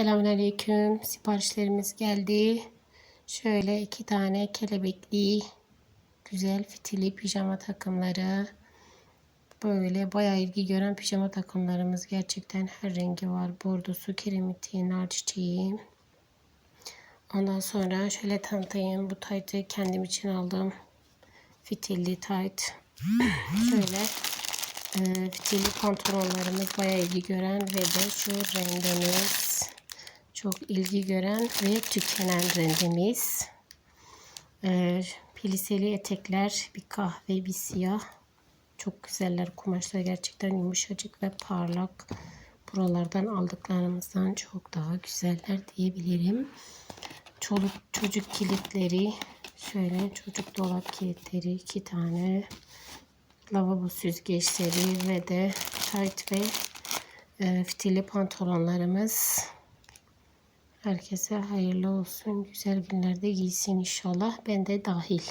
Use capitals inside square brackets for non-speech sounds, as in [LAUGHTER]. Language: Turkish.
Selamünaleyküm. Siparişlerimiz geldi. Şöyle iki tane kelebekli güzel fitili pijama takımları. Böyle bayağı ilgi gören pijama takımlarımız. Gerçekten her rengi var. Bordosu, kiremiti, nar çiçeği. Ondan sonra şöyle tanıtayım. Bu taytı kendim için aldım. Fitilli tayt. [CLEARS THROAT] şöyle e, fitilli pantolonlarımız bayağı ilgi gören ve de şu rendemiz çok ilgi gören ve tükenen rendemiz. E, piliseli etekler bir kahve bir siyah. Çok güzeller kumaşlar gerçekten yumuşacık ve parlak. Buralardan aldıklarımızdan çok daha güzeller diyebilirim. Çoluk çocuk kilitleri şöyle çocuk dolap kilitleri iki tane lavabo süzgeçleri ve de tight ve e, fitili pantolonlarımız. Herkese hayırlı olsun. Güzel günlerde giysin inşallah. Ben de dahil.